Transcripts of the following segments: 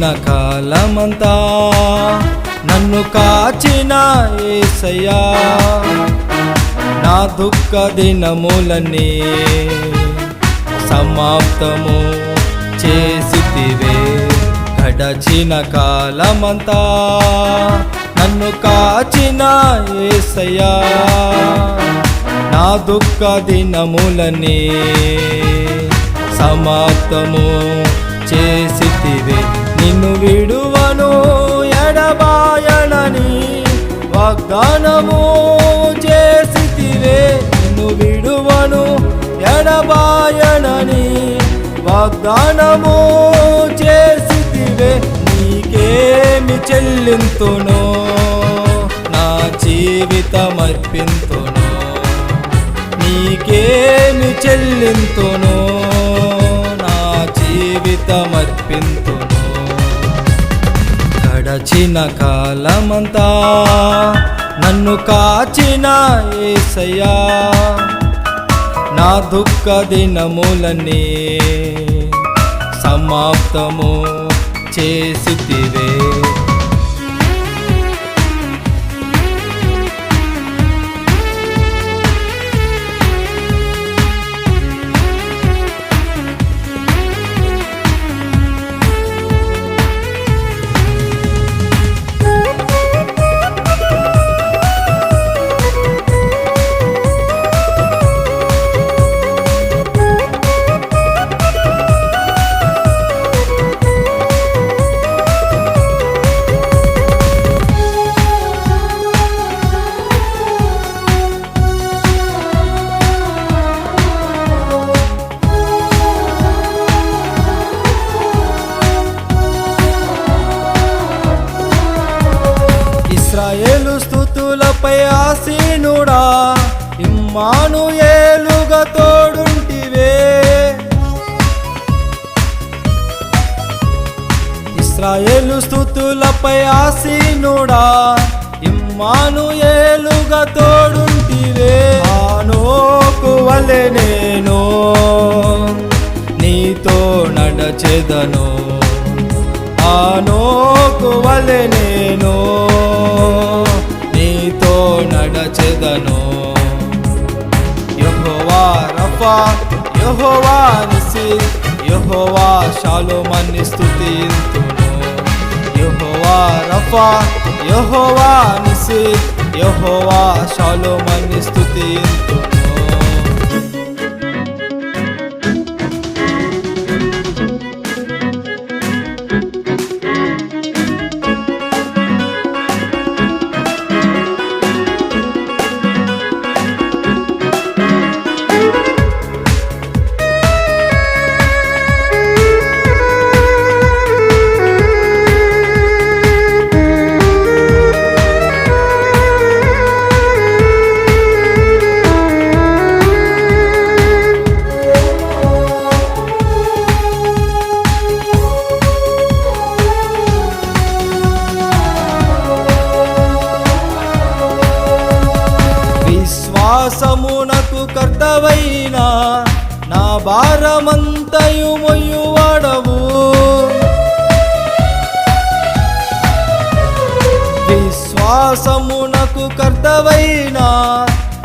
గడచిన కాలమంతా నన్ను కాచిన ఏసయ్యా. నా దుఃఖ దినములన్నీ సమాప్తము చేసితివే. గడచిన కాలమంతా నన్ను కాచిన ఏసయ్యా. నా దుఃఖ దినములన్నీ సమాప్తము చేసితివే. నిన్ను విడువను ఎడబాయనని వాగ్దానము చేసితివే. నిన్ను విడువను ఎడబాయనని వాగ్దానము చేసితివే. నీకేమి చెల్లింతును నా జీవితమర్పింతును నీకేమి చెల్లింతును నా జీవితం గడచిన కాలమంతా నన్ను కాచిన ఏసయ్యా. నా దుఃఖ దినములన్నీ సమాప్తము చేసితివే. పై ఆసీనుడా ఇమ్మాను ఏలుగా తోడుంటివే. ఆనోకు వలె నేను నీతో నడచెదను. ఆనోకు వలె నేను నీతో నడచెదను. యహోవా రఫా యహోవా నిసి యహోవా షాలోమన్ని స్తుతింతును యహోవా రఫా యహోవా నిసి యహోవా షాలోమన్ని స్తుతింతును కర్తవైన నా భారమంతయు మొయ్యువాడవు. విశ్వాసమునకు కర్తవైన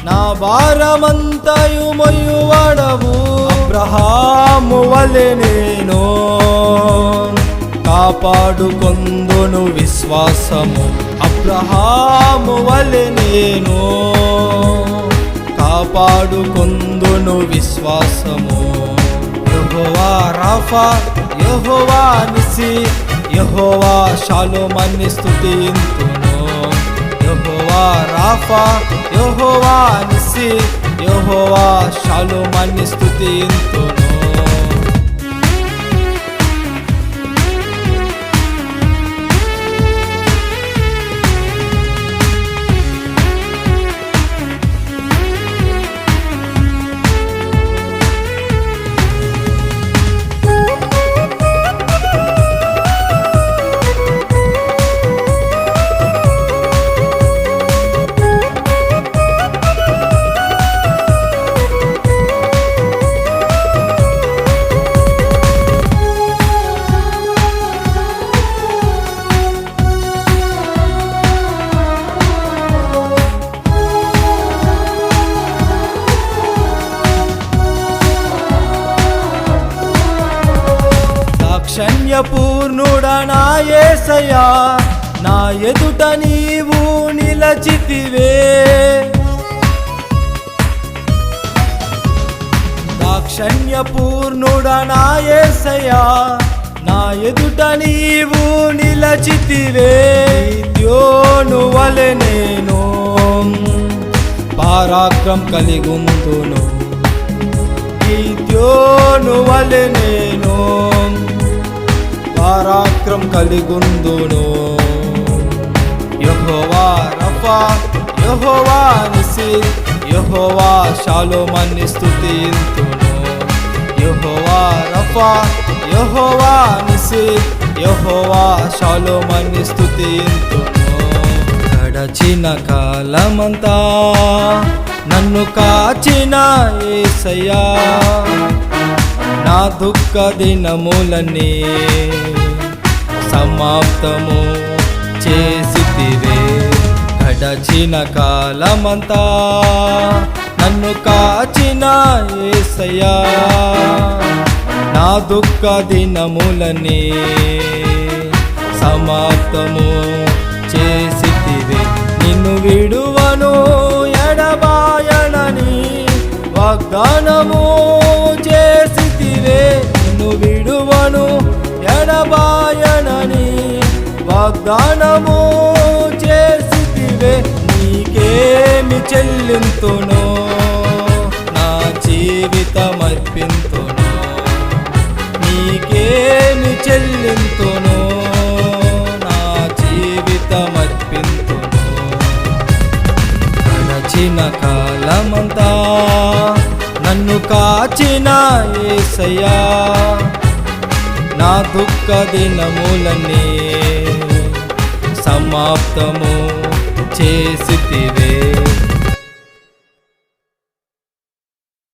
నా భారమంతయు మొయ్యువాడవు. అబ్రహాము వలె నేను కాపాడుకొందును విశ్వాసము. అబ్రహాము వలె నేను కాపాడుకొందును విశ్వాసము. యహోవా రాఫా యహోవా నిసి యహోవా షాలోమన్ని స్థుతింతును యహోవా రాఫా యహోవా నిసి యహోవా షాలోమన్ని స్థుతింతును శన్యపూర్ణుడా నా యేసయ్యా నా ఎదుట నీవు నిలచితివే. దాక్షణ్యపూర్ణుడా నా యేసయ్యా నా ఎదుట నీవు నిలచితివే. ద్యోను వలె నేను పారాక్రం కలిగుందును ఈ ద్యోను వలె నేను పారాక్రం కలిగుందును. యహోవా రఫా యహోవా నిసి యహోవా షాలోమన్ని స్థుతింతును యహోవా రఫా యహోవా నిసి యహోవా షాలోమన్ని స్థుతింతును గడచిన కాలమంతా నన్ను కాచిన ఏసయ్యా. నా దుఃఖ దినములన్నీ సమాప్తము చేసితివే. గడచిన కాలమంతా నన్ను కాచిన ఏసయ్యా. నా దుఃఖ దినములనే సమాప్తము చేసితివే. నిన్ను విడువను ఎడబాయనని వాగ్దానము చేసితివే. నిన్ను విడువను ఎడబాయనని వాగ్దానము చేసివే నీకేమి చెల్లింతును నా జీవితం అర్పింతును నీకేమి చెల్లింతును నా జీవితం అర్పింతును గడచిన కాలమంతా నన్ను కాచిన ఏసయ్యా నా దుఃఖ దినములనే సమాప్తము చేసితివే.